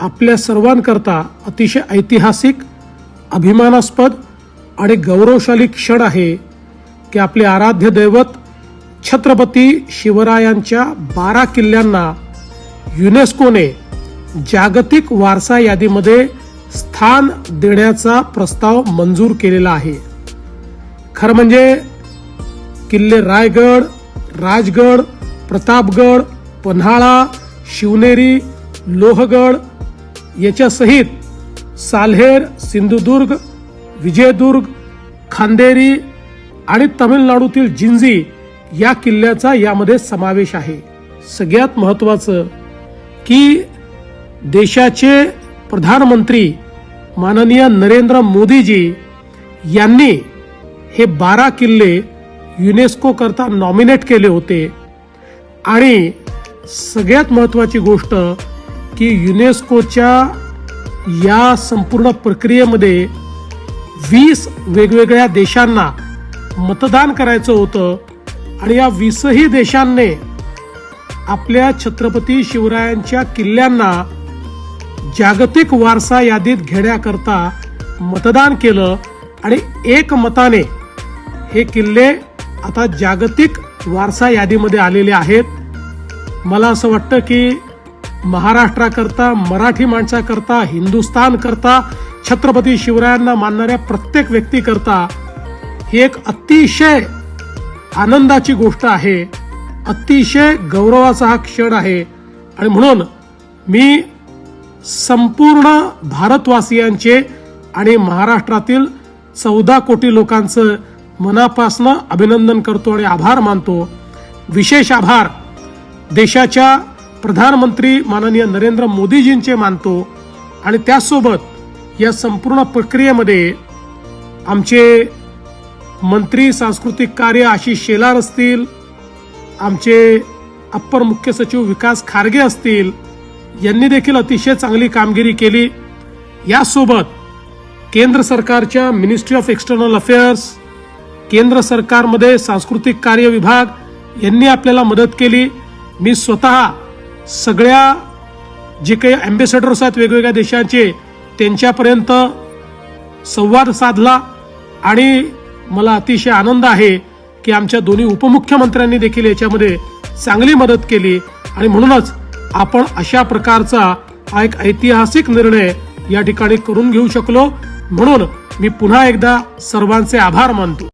आपल्या सर्वांकरता अतिशय ऐतिहासिक अभिमानास्पद आणि गौरवशाली क्षण आहे की आपले आराध्य दैवत छत्रपती शिवरायांच्या बारा किल्ल्यांना युनेस्कोने जागतिक वारसा यादीमध्ये स्थान देण्याचा प्रस्ताव मंजूर केलेला आहे. खरं म्हणजे किल्ले रायगड राजगड प्रतापगड पन्हाळा शिवनेरी लोहगड याच्यासहित साल्हेर सिंधुदुर्ग विजयदुर्ग खांदेरी आणि तमिळनाडूतील जिंजी या किल्ल्याचा यामध्ये समावेश आहे. सगळ्यात महत्वाचं की देशाचे प्रधानमंत्री माननीय नरेंद्र मोदीजी यांनी हे बारा किल्ले युनेस्को करता नॉमिनेट केले होते. आणि सगळ्यात महत्वाची गोष्ट की युनेस्कोच्या या संपूर्ण प्रक्रियेमध्ये वीस वेगवेगळ्या देशांना मतदान करायचं होतं आणि या वीसही देशांनी आपल्या छत्रपती शिवरायांच्या किल्ल्यांना जागतिक वारसा यादीत घेण्याकरता मतदान केलं आणि एक मताने हे किल्ले आता जागतिक वारसा यादीमध्ये आलेले आहेत. मला असं वाटतं की महाराष्ट्राकरता मराठी माणसाकरता हिंदुस्तान करता छत्रपती शिवरायांना मानणाऱ्या प्रत्येक व्यक्तीकरता ही एक अतिशय आनंदाची गोष्ट आहे अतिशय गौरवाचा हा क्षण आहे. आणि म्हणून मी संपूर्ण भारतवासियांचे आणि महाराष्ट्रातील चौदा कोटी लोकांचं मनापासनं अभिनंदन करतो आणि आभार मानतो. विशेष आभार देशाच्या प्रधानमंत्री माननीय नरेंद्र मोदीजींचे मानतो आणि त्याचसोबत या संपूर्ण प्रक्रियेमध्ये आमचे मंत्री सांस्कृतिक कार्य आशिष शेलार असतील आमचे अप्पर मुख्य सचिव विकास खारगे असतील यांनी देखील अतिशय चांगली कामगिरी केली. यासोबत केंद्र सरकारच्या मिनिस्ट्री ऑफ एक्सटर्नल अफेअर्स केंद्र सरकारमध्ये सांस्कृतिक कार्य विभाग यांनी आपल्याला मदत केली. मी स्वतः सगळ्या जे काही अँबेसेडर्स आहेत वेगवेगळ्या देशांचे त्यांच्यापर्यंत संवाद साधला आणि मला अतिशय आनंद आहे की आमच्या दोन्ही उपमुख्यमंत्र्यांनी देखील याच्यामध्ये चांगली मदत केली आणि म्हणूनच आपण अशा प्रकारचा हा एक ऐतिहासिक निर्णय या ठिकाणी करून घेऊ शकलो. म्हणून मी पुन्हा एकदा सर्वांचे आभार मानतो.